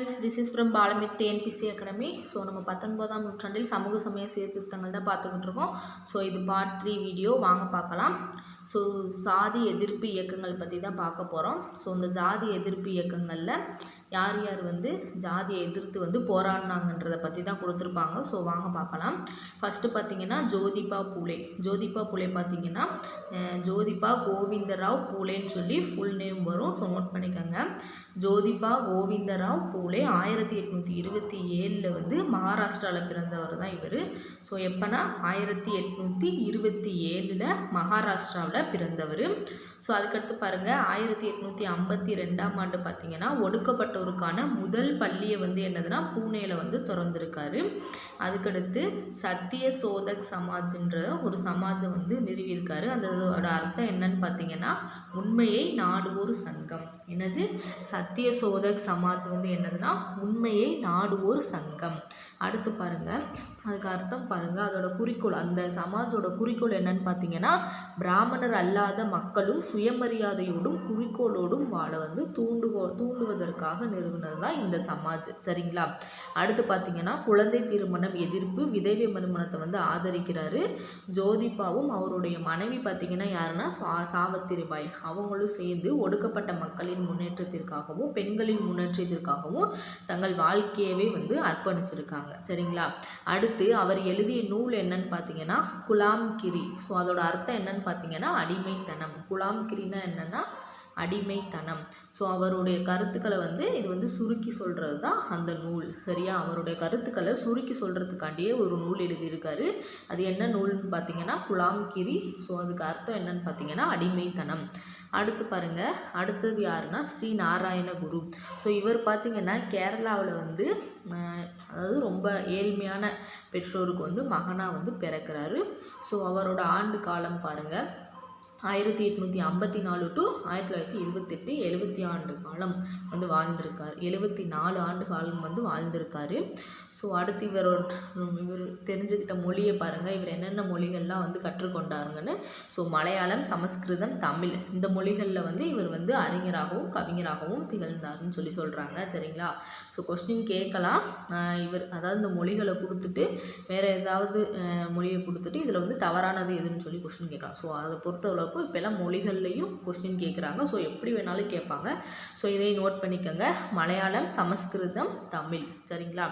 Friends this is from பாலமிக் TNPSC academy so நம்ம பத்தொன்பதாம் நூற்றாண்டில் சமூக சமய சீர்திருத்தங்கள் தான் பார்த்துக்கிட்டு இருக்கோம் ஸோ இது பார்ட் த்ரீ வீடியோ வாங்க பார்க்கலாம். ஸோ சாதி எதிர்ப்பு இயக்கங்கள் பற்றி தான் பார்க்க போகிறோம் ஸோ இந்த ஜாதி எதிர்ப்பு இயக்கங்களில் யார் யார் வந்து ஜாதியை எதிர்த்து வந்து போராடினாங்கன்றதை பற்றி தான் கொடுத்துருப்பாங்க. ஸோ வாங்க பார்க்கலாம். ஃபஸ்ட்டு பார்த்தீங்கன்னா ஜோதிபா பூலே. ஜோதிபா பூலே பார்த்தீங்கன்னா ஜோதிபா கோவிந்தராவ் பூலேன்னு சொல்லி ஃபுல் நேம் வரும். ஸோ நோட் பண்ணிக்கோங்க. ஜோதிபா கோவிந்தராவ் பூலே ஆயிரத்தி எட்நூற்றி இருபத்தி ஏழில் வந்து மகாராஷ்டிராவில் பிறந்தவர் தான் இவர். ஸோ எப்போனா ஆயிரத்தி எட்நூற்றி இருபத்தி ஏழில் மகாராஷ்டிராவில் பிறந்தவர். ஸோ அதுக்கடுத்து பாருங்கள் ஆயிரத்தி எட்நூற்றி ஐம்பத்தி ரெண்டாம் ஆண்டு பார்த்தீங்கன்னா ஒடுக்கப்பட்டோருக்கான முதல் பள்ளியை வந்து என்னதுன்னா பூனேயில் வந்து திறந்திருக்காரு. அதுக்கடுத்து சத்திய சோதக் சமாஜ்ன்ற ஒரு சமாஜம் வந்து நிறுவியிருக்காரு. அந்த அதோட அர்த்தம் என்னன்னு பார்த்தீங்கன்னா உண்மையை நாடுவோர் சங்கம். என்னது? சத்திய சோதக் சமாஜ் வந்து என்னதுன்னா உண்மையை நாடுவோர் சங்கம். அடுத்து பாருங்கள் அதுக்கு அர்த்தம் பாருங்க. அதோட குறிக்கோள் அந்த சமாஜோட குறிக்கோள் என்னன்னு பார்த்தீங்கன்னா பிராமணர் அல்லாத மக்களும் சுயமரியாதையோடும் குறிக்கோளோடும் வாழ வந்து தூண்டுகோ தூண்டுவதற்காக நிறுவனது தான் இந்த சமாஜ். சரிங்களா? அடுத்து பார்த்தீங்கன்னா குழந்தை திருமணம் எதிர்ப்பு விதவை மறுமணத்தை வந்து ஆதரிக்கிறாரு. ஜோதிபாவும் அவருடைய மனைவி பார்த்திங்கன்னா யாருன்னா சுவா சாவத்திரிபாய். அவங்களும் சேர்ந்து ஒடுக்கப்பட்ட மக்களின் முன்னேற்றத்திற்காகவும் பெண்களின் முன்னேற்றத்திற்காகவும் தங்கள் வாழ்க்கையவே வந்து அர்ப்பணிச்சிருக்காங்க. சரிங்களா? அடுத்து அவர் எழுதிய நூல் என்னன்னு பார்த்தீங்கன்னா குலாம் கிரி ஸோ அதோட அர்த்தம் என்னன்னு பார்த்தீங்கன்னா அடிமைத்தனம். குலாம் கிரினா என்னன்னா அடிமைத்தனம். ஸோ அவருடைய கருத்துக்களை வந்து இது வந்து சுருக்கி சொல்கிறது தான் அந்த நூல். சரியா? அவருடைய கருத்துக்களை சுருக்கி சொல்கிறதுக்காண்டியே ஒரு நூல் எழுதியிருக்காரு. அது என்ன நூல்னு பார்த்தீங்கன்னா குலாம் கிரி ஸோ அதுக்கு அர்த்தம் என்னன்னு பார்த்தீங்கன்னா அடிமைத்தனம். அடுத்து பாருங்கள் அடுத்தது யாருன்னா ஸ்ரீ நாராயண குரு. ஸோ இவர் பார்த்திங்கன்னா கேரளாவில் வந்து அதாவது ரொம்ப ஏழ்மையான பெற்றோருக்கு வந்து மகனாக வந்து பிறக்கிறாரு. ஸோ அவரோட ஆண்டு காலம் பாருங்கள் ஆயிரத்தி எட்நூற்றி ஐம்பத்தி நாலு டு ஆயிரத்தி தொள்ளாயிரத்தி இருபத்தெட்டு எழுபத்தி ஆண்டு காலம் வந்து வாழ்ந்திருக்கார். எழுபத்தி நாலு ஆண்டு காலம் வந்து வாழ்ந்திருக்காரு. ஸோ அடுத்து இவரோட இவர் தெரிஞ்சுக்கிட்ட மொழியை பாருங்கள் இவர் என்னென்ன மொழிகள்லாம் வந்து கற்றுக்கொண்டாருங்கன்னு. ஸோ மலையாளம் சமஸ்கிருதம் தமிழ் இந்த மொழிகளில் வந்து இவர் வந்து அறிஞராகவும் கவிஞராகவும் திகழ்ந்தாருன்னு சொல்லி சொல்கிறாங்க சரிங்களா? ஸோ கொஸ்டின் கேட்கலாம். இவர் அதாவது இந்த மொழிகளை கொடுத்துட்டு வேறு ஏதாவது மொழியை கொடுத்துட்டு இதில் வந்து தவறானது எதுன்னு சொல்லி கொஸ்டின் கேட்கலாம். ஸோ அதை பொறுத்தளவுக்கு இப்போல்லாம் மொழிகள்லையும் கொஸ்டின் கேட்குறாங்க. ஸோ எப்படி வேணாலும் கேட்பாங்க. ஸோ இதை நோட் பண்ணிக்கோங்க. மலையாளம் சமஸ்கிருதம் தமிழ். சரிங்களா?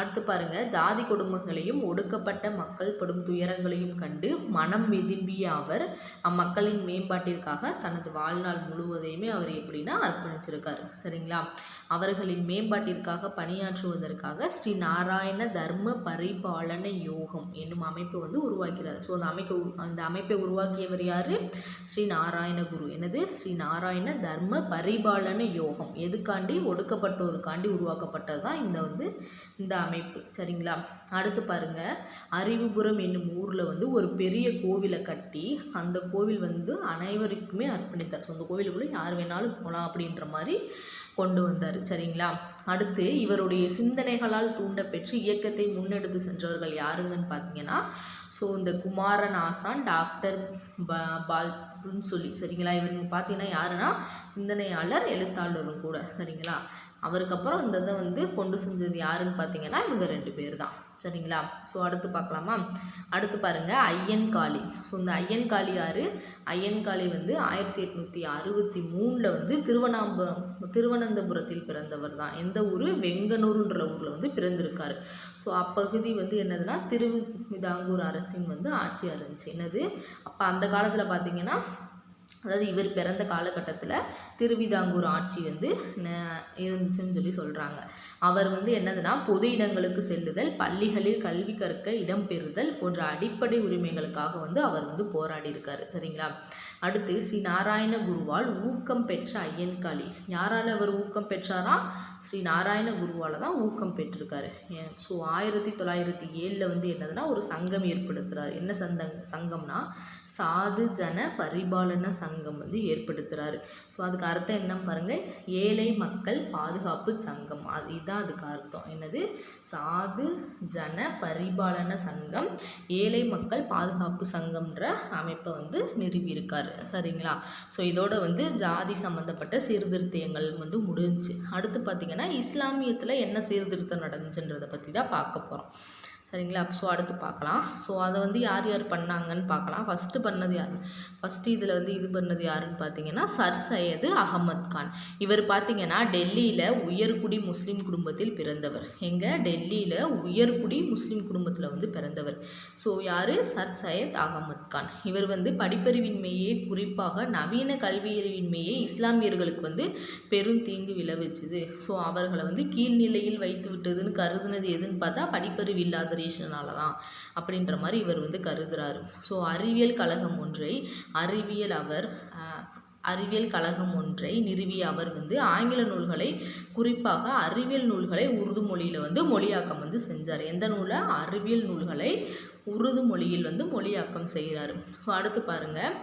அடுத்து பாருங்க. ஜாதி கொடுமைகளையும் ஒடுக்கப்பட்ட மக்கள் படும் துயரங்களையும் கண்டு மனம் விதும்பிய அவர் அம்மக்களின் மேம்பாட்டிற்காக தனது வாழ்நாள் முழுவதையுமே அவர் எப்படின்னா அர்ப்பணிச்சிருக்காரு. சரிங்களா? அவர்களின் மேம்பாட்டிற்காக பணியாற்றுவதற்காக ஸ்ரீ நாராயண தர்ம பரிபாலன யோகம் என்னும் அமைப்பு வந்து உருவாக்கிறார். ஸோ அந்த அமைப்பை அந்த அமைப்பை உருவாக்கியவர் யார்? ஸ்ரீ நாராயண குரு. எனது ஸ்ரீ நாராயண தர்ம பரிபாலன யோகம். எதுக்காண்டி? ஒடுக்கப்பட்டோருக்காண்டி உருவாக்கப்பட்டது தான் இந்த வந்து இந்த அமைப்பு. சரிங்களா? அடுத்து பாருங்கள் அறிவுபுரம் என்னும் ஊரில் வந்து ஒரு பெரிய கோவிலை கட்டி அந்த கோவில் வந்து அனைவருக்குமே அர்ப்பணித்தார். ஸோ அந்த கோவிலுக்குள்ளே யார் வேணாலும் போகலாம் அப்படின்ற மாதிரி கொண்டு வந்தார். சரிங்களா? அடுத்து இவருடைய சிந்தனைகளால் தூண்டப்பெற்று இயக்கத்தை முன்னெடுத்து சென்றவர்கள் யாருங்கன்னு பார்த்தீங்கன்னா ஸோ இந்த குமாரன் ஆசான் டாக்டர் ப பால்னு சொல்லி சரிங்களா? இவங்க பார்த்தீங்கன்னா யாருன்னா சிந்தனையாளர் எழுத்தாளரும் கூட சரிங்களா? அவருக்கு அப்புறம் இந்த இதை வந்து கொண்டு செஞ்சது யாருன்னு பார்த்தீங்கன்னா இவங்க ரெண்டு பேர் தான் சரிங்களா? ஸோ அடுத்து பார்க்கலாமா? அடுத்து பாருங்க ஐயன்காளி ஸோ இந்த ஐயன்காளி ஐயன் ஐயன்காளி வந்து ஆயிரத்தி எட்நூற்றி அறுபத்தி மூணில் வந்து திருவனாம்பரம் திருவனந்தபுரத்தில் பிறந்தவர் தான் எந்த ஊர்? வெங்கனூருன்ற ஊரில் வந்து பிறந்திருக்காரு. ஸோ அப்பகுதி வந்து என்னதுன்னா திருவிதாங்கூர் அரசின் வந்து ஆட்சியாக இருந்துச்சு என்னது? அப்போ அந்த காலத்தில் பார்த்தீங்கன்னா அதாவது இவர் பிறந்த காலகட்டத்தில் திருவிதாங்கூர் ஆட்சி வந்து இருந்துச்சுன்னு சொல்லி சொல்கிறாங்க அவர் வந்து என்னதுன்னா பொது இடங்களுக்கு செல்லுதல் பள்ளிகளில் கல்வி கற்க இடம் பெறுதல் போன்ற அடிப்படை உரிமைகளுக்காக வந்து அவர் வந்து போராடி இருக்கார் சரிங்களா? அடுத்து ஸ்ரீ நாராயண குருவால் ஊக்கம் பெற்ற ஐயன்காளி. யாரால் அவர் ஊக்கம் பெற்றாரா? ஸ்ரீ நாராயண குருவால் தான் ஊக்கம் பெற்றிருக்காரு. ஸோ ஆயிரத்தி தொள்ளாயிரத்தி ஏழில் வந்து என்னதுன்னா ஒரு சங்கம் ஏற்படுத்துகிறார் என்ன சந்தங் சங்கம்னா சாது ஜன பரிபாலன சங்கம் வந்து ஏற்படுத்துகிறாரு ஸோ அதுக்கு அர்த்தம் என்ன பாருங்கள் ஏழை மக்கள் பாதுகாப்பு சங்கம். அது இதுதான் அதுக்கு அர்த்தம். என்னது? சாது ஜன பரிபாலன சங்கம் ஏழை மக்கள் பாதுகாப்பு சங்கம்ன்ற அமைப்பை வந்து நிறுவியிருக்கார். சரிங்களா? ஸோ இதோட வந்து ஜாதி சம்மந்தப்பட்ட சீர்திருத்தியங்கள் வந்து முடிஞ்சுச்சு. அடுத்து பார்த்தீங்கன்னா பார்த்தீங்கன்னா இஸ்லாமியத்தில் என்ன சீர்திருத்தம் நடந்துச்சுன்றதை பற்றி தான் பார்க்க போகிறோம் சரிங்களா? ஸோ அடுத்து பார்க்கலாம். ஸோ அதை வந்து யார் யார் பண்ணாங்கன்னு பார்க்கலாம். ஃபஸ்ட்டு பண்ணது யார்? ஃபஸ்ட்டு இதில் வந்து இது பண்ணது யாருன்னு பார்த்தீங்கன்னா சர் சையது அகமத் கான். இவர் பார்த்தீங்கன்னா டெல்லியில் உயர்குடி முஸ்லீம் குடும்பத்தில் பிறந்தவர். எங்கே? டெல்லியில் உயர்குடி முஸ்லீம் குடும்பத்தில் வந்து பிறந்தவர். ஸோ யார்? சர் சையத் அகமத் கான். இவர் வந்து படிப்பறிவின்மையே குறிப்பாக நவீன கல்வியறிவின்மையே இஸ்லாமியர்களுக்கு வந்து பெரும் தீங்கு விளைவிச்சுது. ஸோ அவர்களை வந்து கீழ்நிலையில் வைத்து விட்டதுன்னு கருதுனது எதுன்னு பார்த்தா படிப்பறிவு இல்லாத ரீசனால தான் அப்படின்ற மாதிரி இவர் வந்து கருதுறாரு. ஸோ அறிவியல் கழகம் ஒன்றை அறிவியல் அவர் அறிவியல் கழகம் ஒன்றை நிறுவிய அவர் வந்து ஆங்கில நூல்களை குறிப்பாக அறிவியல் நூல்களை உருது மொழியில் வந்து மொழியாக்கம் வந்து செஞ்சார். எந்த நூலை? அறிவியல் நூல்களை உருது மொழியில் வந்து மொழியாக்கம் செய்கிறாரு ஸோ அடுத்து பாருங்கள்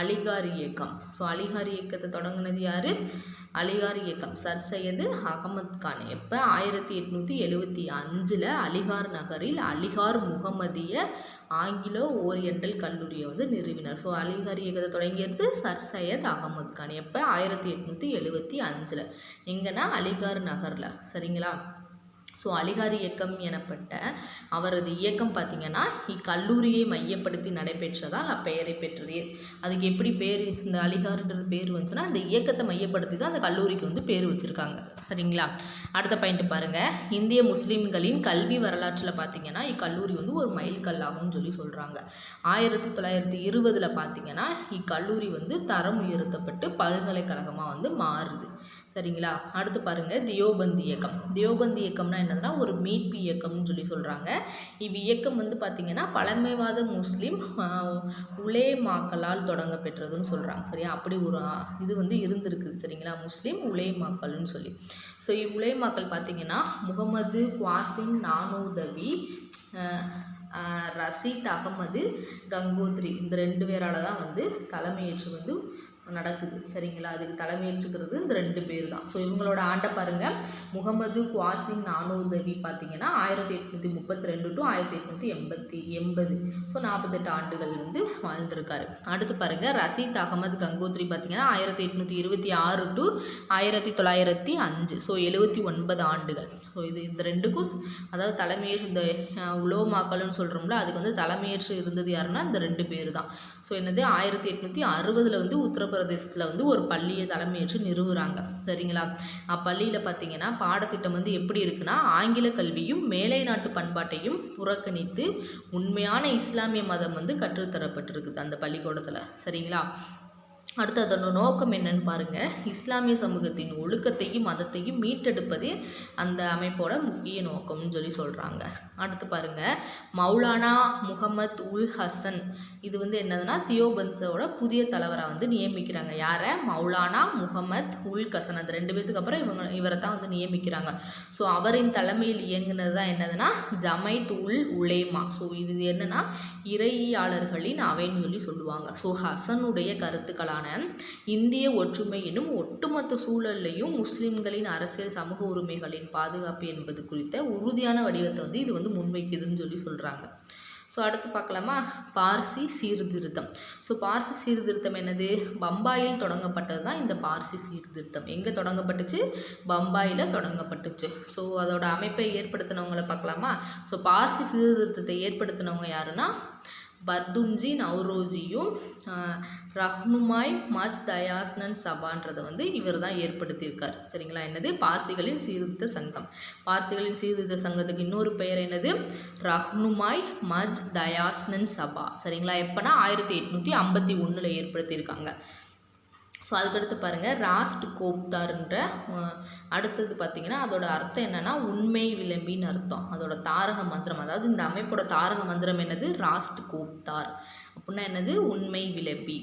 அலிகார் இயக்கம். ஸோ அலிகார் இயக்கத்தை தொடங்கினது யார்? அலிகார் இயக்கம். சர் சையது அகமத் கான். எப்போ? ஆயிரத்தி எட்நூற்றி எழுபத்தி அஞ்சில் அலிகார் நகரில் அலிகார் முகமதிய ஆங்கிலோ ஓரியண்டல் கல்லூரியை வந்து நிறுவினார். ஸோ அலிகார் இயக்கத்தை தொடங்கியது சர் சையத் அகமத் கான். எப்போ? ஆயிரத்தி எட்நூற்றி எழுபத்தி அஞ்சில். எங்கன்னா அலிகார் நகரில். சரிங்களா? ஸோ அலிகாரி இயக்கம் எனப்பட்ட அவரது இயக்கம் பார்த்திங்கன்னா இக்கல்லூரியை மையப்படுத்தி நடைபெற்றதால் அப்பெயரை பெற்றது. அதுக்கு எப்படி பேர் இந்த அலிகார்ன்றது பேர் வந்துச்சுன்னா இந்த இயக்கத்தை மையப்படுத்தி தான் அந்த கல்லூரிக்கு வந்து பேர் வச்சுருக்காங்க. சரிங்களா? அடுத்த பாயிண்ட் பாருங்கள் இந்திய முஸ்லீம்களின் கல்வி வரலாற்றில் பார்த்திங்கன்னா இக்கல்லூரி வந்து ஒரு மைல்கல்லாகும்னு சொல்லி சொல்கிறாங்க ஆயிரத்தி தொள்ளாயிரத்தி இருபதில் பார்த்திங்கன்னா இக்கல்லூரி வந்து தரம் உயர்த்தப்பட்டு பல்கலைக்கழகமாக வந்து மாறுது. சரிங்களா? அடுத்து பாருங்கள் தியோபந்த் இயக்கம். தியோபந்த் இயக்கம்னா என்னதுன்னா ஒரு மீட்பு இயக்கம்னு சொல்லி சொல்கிறாங்க இவ் இயக்கம் வந்து பார்த்திங்கன்னா பழமைவாத முஸ்லீம் உலேமாக்களால் தொடங்கப்பெற்றதுன்னு சொல்கிறாங்க சரியா? அப்படி ஒரு இது வந்து இருந்திருக்குது சரிங்களா? முஸ்லீம் உலேமாக்கள்னு சொல்லி. ஸோ இவ் உலேமாக்கள் பார்த்திங்கன்னா முகமது குவாசிம் நானூதவி ரசீத் அகமது கங்கோத்ரி இந்த ரெண்டு பேரால் தான் வந்து தலைமையேற்று வந்து நடக்குது. சரிங்களா? அதுக்கு தலைமையேற்றுக்கிறது இந்த ரெண்டு பேர் தான் ஸோ இவங்களோட ஆண்டை பாருங்க. முகமது குவாசிம் நானூதவி பார்த்தீங்கன்னா ஆயிரத்தி எட்நூற்றி முப்பத்தி ரெண்டு டு ஆயிரத்தி எட்நூற்றி எண்பத்தி எண்பது. ஸோ நாற்பத்தெட்டு ஆண்டுகள் வந்து வாழ்ந்திருக்காரு. அடுத்து பாருங்கள் ரஷீத் அகமது கங்கோத்ரி பார்த்தீங்கன்னா ஆயிரத்தி எட்நூற்றி இருபத்தி ஆறு டு ஆயிரத்தி தொள்ளாயிரத்தி அஞ்சு. ஸோ எழுபத்தி ஒன்பது ஆண்டுகள். ஸோ இது இந்த ரெண்டுக்கும் அதாவது தலைமையேற்று இந்த உலோமாக்கள்னு சொல்கிறோம்ல அதுக்கு வந்து தலைமையேற்று இருந்தது யாருன்னா இந்த ரெண்டு பேர் தான் ஸோ என்னது? ஆயிரத்தி எட்நூற்றி அறுபதில் வந்து உத்தரப்பிரதேசத்தில் வந்து ஒரு பள்ளியை தலைமையேற்று நிறுவுறாங்க. சரிங்களா? அப்பள்ளியில் பார்த்தீங்கன்னா பாடத்திட்டம் வந்து எப்படி இருக்குன்னா ஆங்கில கல்வியும் மேலை நாட்டு பண்பாட்டையும் புறக்கணித்து உண்மையான இஸ்லாமிய மதம் வந்து கற்றுத்தரப்பட்டிருக்குது அந்த பள்ளிக்கூடத்தில். சரிங்களா? அடுத்து அதோட நோக்கம் என்னன்னு பாருங்க. இஸ்லாமிய சமூகத்தின் ஒழுக்கத்தையும் மதத்தையும் மீட்டெடுப்பதே அந்த அமைப்போட முக்கிய நோக்கம்னு சொல்லி சொல்கிறாங்க அடுத்து பாருங்க. மௌலானா முகமத் உல் ஹசன். இது வந்து என்னதுன்னா தியோபந்தோட புதிய தலைவராக வந்து நியமிக்கிறாங்க. யாரை? மௌலானா முகமத் உல் ஹசன். அந்த ரெண்டு பேத்துக்கு அப்புறம் இவங்க இவரை தான் வந்து நியமிக்கிறாங்க. ஸோ அவரின் தலைமையில் இயங்குனது தான் என்னதுன்னா ஜமைத் உல் உலேமா. ஸோ இது என்னன்னா இறையாளர்களின் அவைன்னு சொல்லி சொல்லுவாங்க. ஸோ ஹசனுடைய கருத்துக்களான இந்திய ஒற்றுமை எனும் ஒட்டுமொத்த சூழல்லையும் முஸ்லிம்களின் அரசியல் சமூக உரிமைகளின் பாதுகாப்பு என்பது குறித்த உறுதியான வடிவத்தை வந்து இது வந்து முன்வைக்குதுன்னு சொல்லி சொல்கிறாங்க ஸோ அடுத்து பார்க்கலாமா? பார்சி சீர்திருத்தம். ஸோ பார்சி சீர்திருத்தம் என்னது? பம்பாயில் தொடங்கப்பட்டது தான் இந்த பார்சி சீர்திருத்தம். எங்கே தொடங்கப்பட்டுச்சு? பம்பாயில் தொடங்கப்பட்டுச்சு. ஸோ அதோட அமைப்பை ஏற்படுத்தினவங்களை பார்க்கலாமா? ஸோ பார்சி சீர்திருத்தத்தை ஏற்படுத்தினவங்க யாருன்னா பர்துன்ஜி நவ்ரோஜியும் ரஹ்னுமாய் மஜ் தயாஸ்னன் சபான்றதை வந்து இவர் தான் ஏற்படுத்தியிருக்கார். சரிங்களா? என்னது? பார்சிகளின் சீர்திருத்த சங்கம். பார்சிகளின் சீர்திருத்த சங்கத்துக்கு இன்னொரு பெயர் என்னது? ரஹ்னுமாய் மஜ் தயாஸ்னன் சபா. சரிங்களா? எப்போனா ஆயிரத்தி எட்நூற்றி ஐம்பத்தி ஒன்றில் ஏற்படுத்தியிருக்காங்க. ஸோ அதுக்கடுத்து பாருங்கள் ராஸ்ட் கோப்தார்ன்ற அடுத்தது பார்த்தீங்கன்னா அதோட அர்த்தம் என்னென்னா உண்மை விளம்பின்னு அர்த்தம். அதோட தாரக மந்திரம் அதாவது இந்த அமைப்போட தாரக மந்திரம் என்னது? ராஸ்ட் கோப்தார் அப்படின்னா என்னது? உண்மை விளம்பி.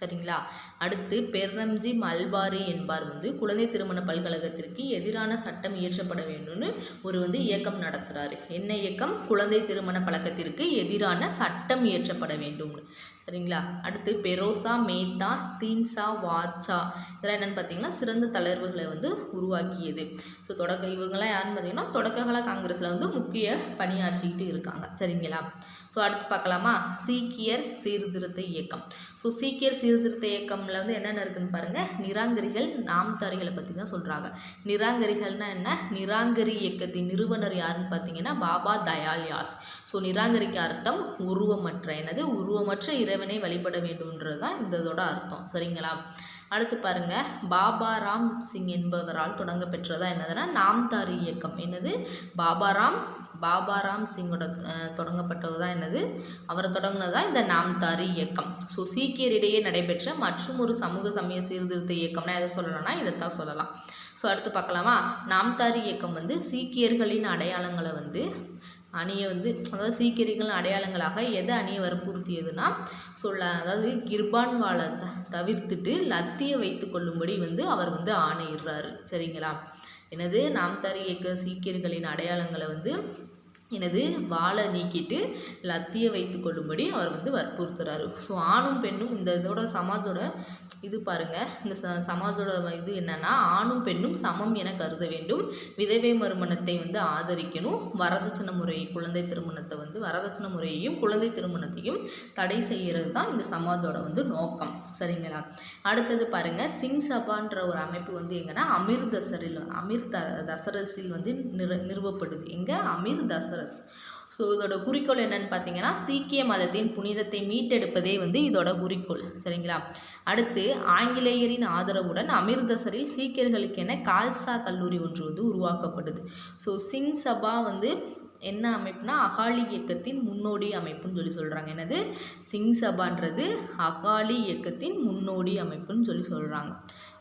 சரிங்களா? அடுத்து பெர்ரம்ஜி மல்பாரி என்பார் வந்து குழந்தை திருமண பல்கழகத்திற்கு எதிரான சட்டம் இயற்றப்பட வேண்டும்னு ஒரு வந்து இயக்கம் நடத்துகிறாரு என்ன இயக்கம்? குழந்தை திருமண பழக்கத்திற்கு எதிரான சட்டம் இயற்றப்பட வேண்டும் சரிங்களா? அடுத்து பெரோசா மேத்தா தீன்சா வாச்சா. இதெல்லாம் என்னென்னு பார்த்தீங்கன்னா சிறந்த தலைவர்களை வந்து உருவாக்கியது. ஸோ தொடக்க இவங்கெல்லாம் யாருன்னு பார்த்தீங்கன்னா தொடக்ககால காங்கிரஸில் வந்து முக்கிய பணியாற்றிக்கிட்டு இருக்காங்க. சரிங்களா? ஸோ அடுத்து பார்க்கலாமா? சீக்கியர் சீர்திருத்த இயக்கம். ஸோ சீக்கியர் சீர்திருத்த இயக்கம்ல வந்து என்னென்ன இருக்குன்னு பாருங்கள் நிராங்கரிகள் நாம்தாரிகளை பற்றி தான் சொல்கிறாங்க நிராங்கரிகள்னா என்ன? நிராங்கரி இயக்கத்தின் நிறுவனர் யாருன்னு பார்த்தீங்கன்னா பாபா தயால் யாஸ். ஸோ நிராகரிக்க அர்த்தம் உருவமற்ற. எனது உருவமற்ற இறைவனை வழிபட வேண்டும்ன்றது தான் இந்த இதோட அர்த்தம். சரிங்களா? அடுத்து பாருங்க. பாபாராம் சிங் என்பவரால் தொடங்க பெற்றதா என்னதுன்னா நாம்தாரி இயக்கம். என்னது? பாபா ராம் சிங்கோட தொடங்கப்பட்டது தான் என்னது? அவரை தான் இந்த நாம்தாரி இயக்கம். ஸோ சீக்கியரிடையே நடைபெற்ற மற்றும் ஒரு சமூக சமய சீர்திருத்த இயக்கம்னா எதை சொல்லலாம்னா இதைத்தான் சொல்லலாம். ஸோ அடுத்து பார்க்கலாமா? நாம்தாரி இயக்கம் வந்து சீக்கியர்களின் அடையாளங்களை வந்து அணியை வந்து அதாவது சீக்கியர்களின் அடையாளங்களாக எதை அணியை வற்புறுத்தியதுன்னா சொல்ல அதாவது கிர்பான்வாலை த தவிர்த்துட்டு லத்தியை வைத்து கொள்ளும்படி வந்து அவர் வந்து ஆணையிடுறாரு. சரிங்களா? எனது நாம்தாரி இயக்க சீக்கியர்களின் அடையாளங்களை வந்து எனது வாளை நீக்கிட்டு லத்தியை வைத்து கொள்ளும்படி அவர் வந்து வற்புறுத்துறாரு. ஸோ ஆணும் பெண்ணும் இந்த இதோட சமாஜோட இது பாருங்க. இந்த ச சமாஜோட இது என்னென்னா ஆணும் பெண்ணும் சமம் என கருத வேண்டும். விதவை மறுமணத்தை வந்து ஆதரிக்கணும். வரதட்சணை முறை குழந்தை திருமணத்தை வந்து வரதட்சணை முறையையும் குழந்தை திருமணத்தையும் தடை செய்கிறது தான் இந்த சமாஜோட வந்து நோக்கம். சரிங்களா? அடுத்தது பாருங்கள் சிங் சபான்ற ஒரு அமைப்பு வந்து எங்கன்னா அமீர் தசரில் அமீர் த தசரஸில் வந்து நிறு நிறுவப்படுது. எங்க? அமீர் தசரஸ் ஸோ இதோட குறிக்கோள் என்னன்னு பார்த்தீங்கன்னா சீக்கிய மதத்தின் புனிதத்தை மீட்டெடுப்பதே வந்து இதோட குறிக்கோள். சரிங்களா? அடுத்து ஆங்கிலேயரின் ஆதரவுடன் அமிர்தசரில் சீக்கியர்களுக்கென கால்சா கல்லூரி ஒன்று வந்து உருவாக்கப்படுது. ஸோ சிங் சபா வந்து என்ன அமைப்புனா அகாலி இயக்கத்தின் முன்னோடி அமைப்புன்னு சொல்லி சொல்கிறாங்க என்னது? சிங் சபான்றது அகாலி இயக்கத்தின் முன்னோடி அமைப்புன்னு சொல்லி சொல்கிறாங்க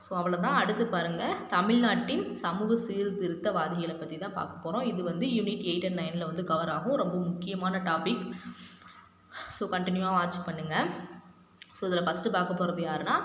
ஸோ அவ்வளோதான் அடுத்து பாருங்கள் தமிழ்நாட்டின் சமூக சீர்திருத்தவாதிகளை பற்றி தான் பார்க்க போகிறோம் இது வந்து யூனிட் எயிட் அண்ட் நைனில் வந்து கவர் ஆகும். ரொம்ப முக்கியமான டாபிக் ஸோ கண்டினியூவாக வாட்ச் பண்ணுங்கள் ஸோ இதில் ஃபஸ்ட்டு பார்க்க போகிறது யாருன்னா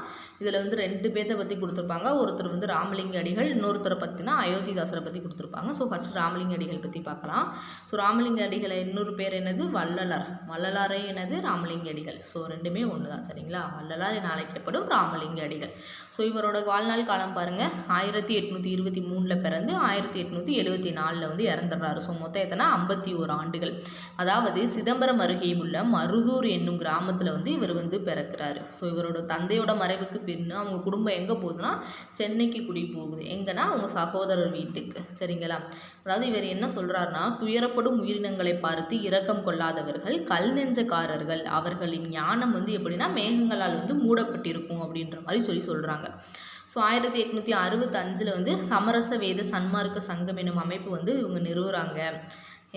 இதில் வந்து ரெண்டு பேர்த்த பற்றி கொடுத்துருப்பாங்க. ஒருத்தர் வந்து ராமலிங்க அடிகள் இன்னொருத்தரை பற்றினா அயோத்திதாசரை பற்றி கொடுத்துருப்பாங்க. ஸோ ஃபஸ்ட்டு ராமலிங்க அடிகள் பற்றி பார்க்கலாம். ஸோ ராமலிங்க அடிகளை இன்னொரு பேர் என்னது? வள்ளலார். வள்ளலாரே என்னது? ராமலிங்க அடிகள். ஸோ ரெண்டுமே ஒன்று தான் சரிங்களா? வள்ளலார் என அழைக்கப்படும் ராமலிங்க அடிகள். ஸோ இவரோட வாழ்நாள் காலம் பாருங்கள் ஆயிரத்தி எட்நூற்றி இருபத்தி மூணில் பிறந்து ஆயிரத்தி எட்நூற்றி எழுபத்தி நாலில் வந்து இறந்துடுறாரு. ஸோ மொத்தம் எத்தனை? ஐம்பத்தி ஓரு ஆண்டுகள். அதாவது சிதம்பரம் அருகே உள்ள மருதூர் என்னும் கிராமத்தில் வந்து இவர் வந்து பிறக்கிறார். ஸோ இவரோட தந்தையோட மறைவுக்கு பின்னு அவங்க குடும்பம் எங்கே போகுதுன்னா சென்னைக்கு குடி போகுது எங்கன்னா அவங்க சகோதரர் வீட்டுக்கு. சரிங்களா? அதாவது இவர் என்ன சொல்கிறாருன்னா துயரப்படும் உயிரினங்களை பார்த்து இரக்கம் கொள்ளாதவர்கள் கல் நெஞ்சக்காரர்கள் அவர்களின் ஞானம் வந்து எப்படின்னா மேகங்களால் வந்து மூடப்பட்டிருக்கும் அப்படின்ற மாதிரி சொல்லி சொல்கிறாங்க ஸோ ஆயிரத்தி எட்நூற்றி அறுபத்தஞ்சில் வந்து சமரச வேத சன்மார்க்க சங்கம் என்னும் அமைப்பு வந்து இவங்க நிறுவுறாங்க.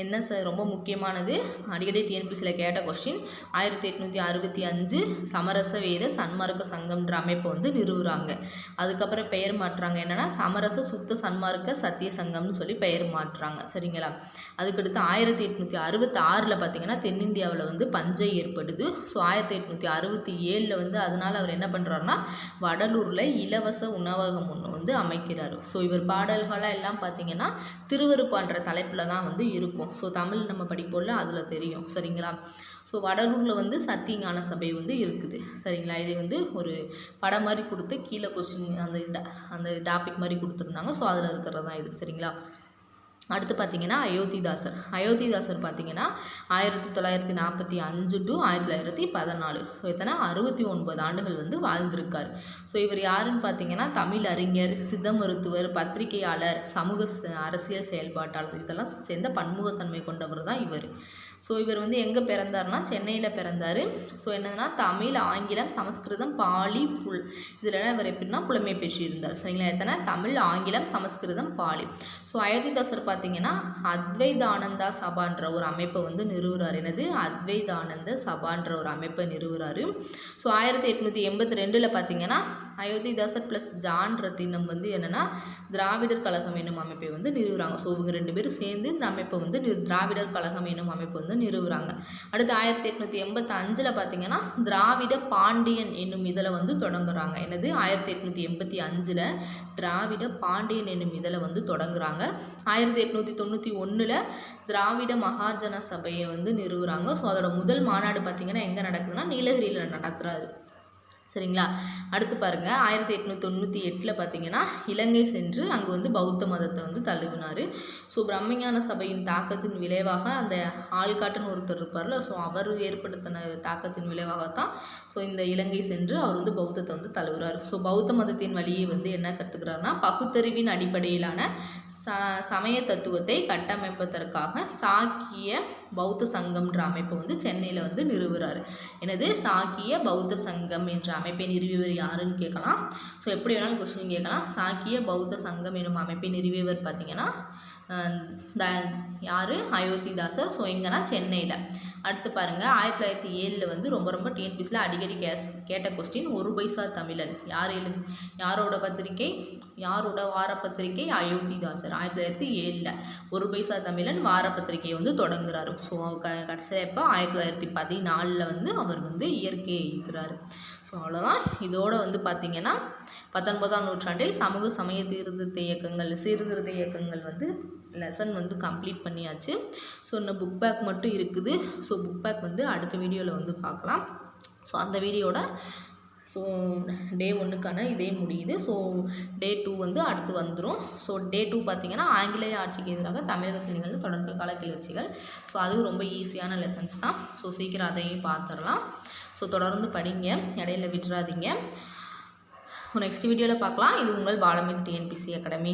என்ன சார் ரொம்ப முக்கியமானது. அடிக்கடி டிஎன்பிசியில் கேட்ட கொஸ்டின் ஆயிரத்தி எட்நூற்றி அறுபத்தி அஞ்சு சமரச வேத சன்மார்க்க சங்கம்ன்ற அமைப்பை வந்து நிறுவுறாங்க. அதுக்கப்புறம் பெயர் மாற்றுறாங்க. என்னென்னா சமரச சுத்த சன்மார்க்க சத்திய சங்கம்னு சொல்லி பெயர் மாற்றுறாங்க. சரிங்களா? அதுக்கடுத்து ஆயிரத்தி எட்நூற்றி அறுபத்தி ஆறில் பார்த்தீங்கன்னா தென்னிந்தியாவில் வந்து பஞ்சை ஏற்படுது. ஸோ ஆயிரத்தி எட்நூற்றி அறுபத்தி ஏழில் வந்து அதனால் அவர் என்ன பண்ணுறாருன்னா வடலூரில் இலவச உணவகம் ஒன்று வந்து அமைக்கிறார். ஸோ இவர் பாடல்களாக எல்லாம் பார்த்தீங்கன்னா திருவருப்பான்ற தலைப்பில் தான் வந்து இருக்கும். ஸோ தமிழ் நம்ம படிப்போம்ல அதில் தெரியும். சரிங்களா? ஸோ வடலூரில் வந்து சத்தியஞான சபை வந்து இருக்குது. சரிங்களா? இது வந்து ஒரு படம் மாதிரி கொடுத்து கீழே கொஸ்டின் அந்த அந்த டாபிக் மாதிரி கொடுத்துருந்தாங்க. ஸோ அதில் இருக்கிறது தான் இது. சரிங்களா? அடுத்து பார்த்தீங்கன்னா அயோத்திதாசர். அயோத்திதாசர் பார்த்தீங்கன்னா ஆயிரத்தி தொள்ளாயிரத்தி நாற்பத்தி அஞ்சு டு ஆயிரத்தி தொள்ளாயிரத்தி பதினாலு. ஸோ எத்தனை? அறுபத்தி ஒன்பது ஆண்டுகள் வந்து வாழ்ந்திருக்கார். ஸோ இவர் யாருன்னு பார்த்தீங்கன்னா தமிழ் அறிஞர் சித்த மருத்துவர் பத்திரிகையாளர் சமூக அரசியல் செயல்பாட்டாளர் இதெல்லாம் சேர்ந்த பன்முகத்தன்மை கொண்டவர் தான் இவர். ஸோ இவர் வந்து எங்கே பிறந்தாருன்னா சென்னையில் பிறந்தார். ஸோ என்னதுன்னா தமிழ் ஆங்கிலம் சமஸ்கிருதம் பாலி புல். இதில் இவர் எப்படின்னா புலமை பெற்றிருந்தார். சரிங்களா? எத்தனை? தமிழ் ஆங்கிலம் சமஸ்கிருதம் பாலி. ஸோ அயோத்திதாசர் பார்த்தீங்கன்னா அத்வைதானந்தா சபான்ற ஒரு அமைப்பை வந்து நிறுவுறார். என்னது? அத்வைதானந்த சபான்ற ஒரு அமைப்பை நிறுவுறாரு. ஸோ ஆயிரத்தி எட்நூற்றி எண்பத்தி ரெண்டில் பார்த்தீங்கன்னா அயோத்திதாசர் ப்ளஸ் ஜான் ரத்தினம் வந்து என்னென்னா திராவிடர் கழகம் என்னும் அமைப்பை வந்து நிறுவுறாங்க. ஸோ இவங்க ரெண்டு பேரும் சேர்ந்து இந்த அமைப்பை வந்து நிறு திராவிடர் கழகம் என்னும் அமைப்பை வந்து நிறுவுறாங்க. அடுத்து ஆயிரத்தி எட்நூற்றி எண்பத்தஞ்சில் பார்த்தீங்கன்னா திராவிட பாண்டியன் என்னும் இதழை வந்து தொடங்குறாங்க. என்னது? ஆயிரத்தி எட்நூற்றி எண்பத்தி அஞ்சில் திராவிட பாண்டியன் என்னும் இதழை வந்து தொடங்குறாங்க. ஆயிரத்தி எட்நூற்றி தொண்ணூற்றி ஒன்றில் திராவிட மகாஜன சபையை வந்து நிறுவுறாங்க. ஸோ அதோட முதல் மாநாடு பார்த்திங்கன்னா எங்கே நடக்குதுன்னா நீலகிரியில் நடத்துகிறாரு சரிங்களா? அடுத்து பாருங்கள் ஆயிரத்தி எட்நூற்றி தொண்ணூற்றி எட்டில் பார்த்தீங்கன்னா இலங்கை சென்று அங்கே வந்து பௌத்த மதத்தை வந்து தழுவினார். ஸோ பிரம்மஞான சபையின் தாக்கத்தின் விளைவாக அந்த ஆள்காட்டுன்னு ஒருத்தர் இருப்பார்ல ஸோ அவர் ஏற்படுத்தின தாக்கத்தின் விளைவாகத்தான் ஸோ இந்த இலங்கை சென்று அவர் வந்து பௌத்தத்தை வந்து தழுவுறாரு. ஸோ பௌத்த மதத்தின் வழியை வந்து என்ன கற்றுக்கிறாருன்னா பகுத்தறிவின் அடிப்படையிலான ச சமய தத்துவத்தை கட்டமைப்பதற்காக சாக்கிய பௌத்த சங்கம்ன்ற அமைப்பை வந்து சென்னையில் வந்து நிறுவுறாரு. எனது சாக்கிய பௌத்த சங்கம் என்ற அமைப்பை நிறுவியவர் யாருன்னு கேட்கலாம். ஸோ எப்படி வேணாலும் கொஸ்டின் கேட்கலாம். சாக்கிய பௌத்த சங்கம் எனும் அமைப்பை நிறுவியவர் பார்த்தீங்கன்னா த யார்? அயோத்திதாசர். ஸோ எங்கன்னா சென்னையில். அடுத்து பாருங்கள் ஆயிரத்தி தொள்ளாயிரத்தி ஏழில் வந்து ரொம்ப ரொம்ப டிஎன்பிசியில் அடிக்கடி கேஸ் கேட்ட கொஸ்டின் ஒரு பைசா தமிழன். யார் எழுது யாரோட பத்திரிகை? யாரோட வார பத்திரிகை அயோத்திதாசர். ஆயிரத்தி தொள்ளாயிரத்தி ஏழில் ஒரு பைசா தமிழன் வார பத்திரிகையை வந்து தொடங்குறாரு. ஸோ க கடைசியாக இப்போ ஆயிரத்தி தொள்ளாயிரத்தி பதினாலில் வந்து அவர் வந்து இயற்கையை எழுதுறாரு ஸோ அவ்வளோதான் இதோட வந்து பார்த்திங்கன்னா பத்தொன்பதாம் நூற்றாண்டில் சமூக சமய சீர்திருத்த இயக்கங்கள் சீர்திருத்த இயக்கங்கள் வந்து லெசன் வந்து கம்ப்ளீட் பண்ணியாச்சு. ஸோ இன்னும் புக் பேக் மட்டும் இருக்குது. ஸோ புக் பேக் வந்து அடுத்த வீடியோவில் வந்து பார்க்கலாம். ஸோ அந்த வீடியோட ஸோ டே ஒன்றுக்கான இதே முடியுது. ஸோ டே டூ வந்து அடுத்து வந்துடும் ஸோ டே டூ பார்த்திங்கன்னா ஆங்கிலேய ஆட்சிக்கு எதிராக தமிழகத்தில் நிகழ்ந்த தொடர்ந்து கால கிளர்ச்சிகள். ஸோ அதுவும் ரொம்ப ஈஸியான லெசன்ஸ் தான். ஸோ சீக்கிரம் அதையும் பார்த்துடலாம். ஸோ தொடர்ந்து படிங்க இடையில விட்டுறாதீங்க. நெக்ஸ்ட் வீடியோவில் பார்க்கலாம். இது உங்கள் பாலமித் டிஎன்பிசி அகாடமி